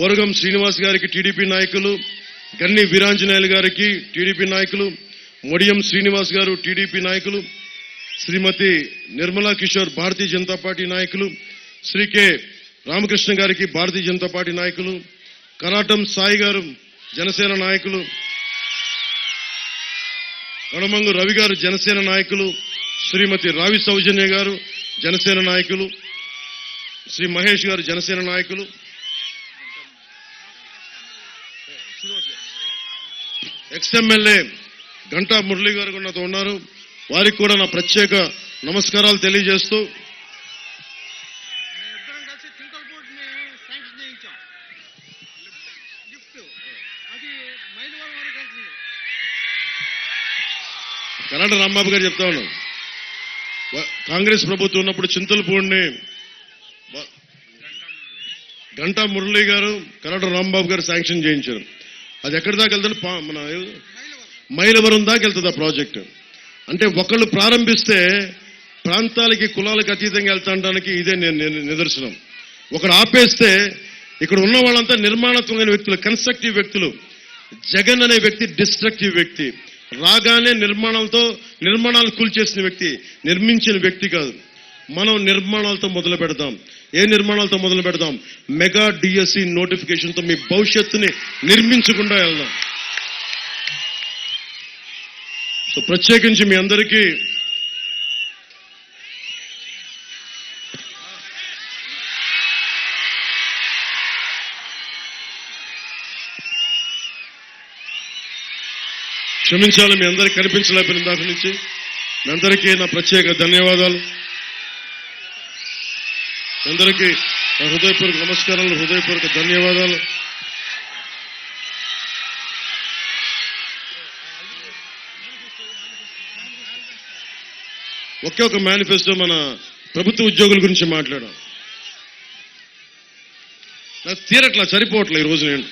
వరగం శ్రీనివాస్ గారికి టీడీపీ నాయకులు గన్ని వీరాంజనేయులు గారికి టీడీపీ నాయకులు మొడియం శ్రీనివాస్ గారు టీడీపీ నాయకులు శ్రీమతి నిర్మలా కిషోర్ భారతీయ జనతా పార్టీ నాయకులు శ్రీ కె రామకృష్ణ గారికి భారతీయ జనతా పార్టీ నాయకులు కరాటం సాయి గారు జనసేన నాయకులు కడమంగు రవి గారు జనసేన నాయకులు శ్రీమతి రావి సౌజన్య గారు జనసేన నాయకులు శ్రీ మహేష్ గారు జనసేన నాయకులు ఎక్స్ఎమ్మెల్యే గంటా మురళి గారు నాతో ఉన్నారు. వారికి కూడా నా ప్రత్యేక నమస్కారాలు తెలియజేస్తూ కన్నడ రాంబాబు గారు చెప్తా ఉన్నాం. కాంగ్రెస్ ప్రభుత్వం ఉన్నప్పుడు చింతలపూడిని గంటా మురళి గారు కన్నడ రాంబాబు గారు శాంక్షన్ చేయించారు. అది ఎక్కడి దాకా వెళ్తుంది? పా- మన మైలవరం దాకా వెళ్తుంది ఆ ప్రాజెక్టు. అంటే ఒకళ్ళు ప్రారంభిస్తే ప్రాంతాలకి కులాలకు అతీతంగా వెళ్తాడానికి ఇదే నేను నిదర్శనం. ఒకడు ఆపేస్తే ఇక్కడ ఉన్న వాళ్ళంతా నిర్మాణాత్మకమైన వ్యక్తులు కన్స్ట్రక్టివ్ వ్యక్తులు. జగన్ అనే వ్యక్తి డిస్ట్రక్టివ్ వ్యక్తి. రాగానే నిర్మాణాలతో నిర్మాణాలు కూల్చేసిన వ్యక్తి. నిర్మించిన వ్యక్తి కాదు. మనం నిర్మాణాలతో మొదలు పెడదాం. ఏ నిర్మాణాలతో మొదలు పెడదాం? మెగా డిఎస్సి నోటిఫికేషన్తో మీ భవిష్యత్తుని నిర్మించకుండా వెళ్దాం. సో ప్రత్యేకించి మీ అందరికీ క్షమించాలి మీ అందరికి కనిపించలేకపోయిన దాకా నుంచి. మీ అందరికీ నా ప్రత్యేక ధన్యవాదాలు. అందరికీ నా హృదయపూర్వక నమస్కారాలు హృదయపూర్వక ధన్యవాదాలు. ఒకే ఒక మేనిఫెస్టో మన ప్రభుత్వ ఉద్యోగుల గురించి మాట్లాడాం నాకు తీరట్లా సరిపోవట్లే ఈ రోజు నేను.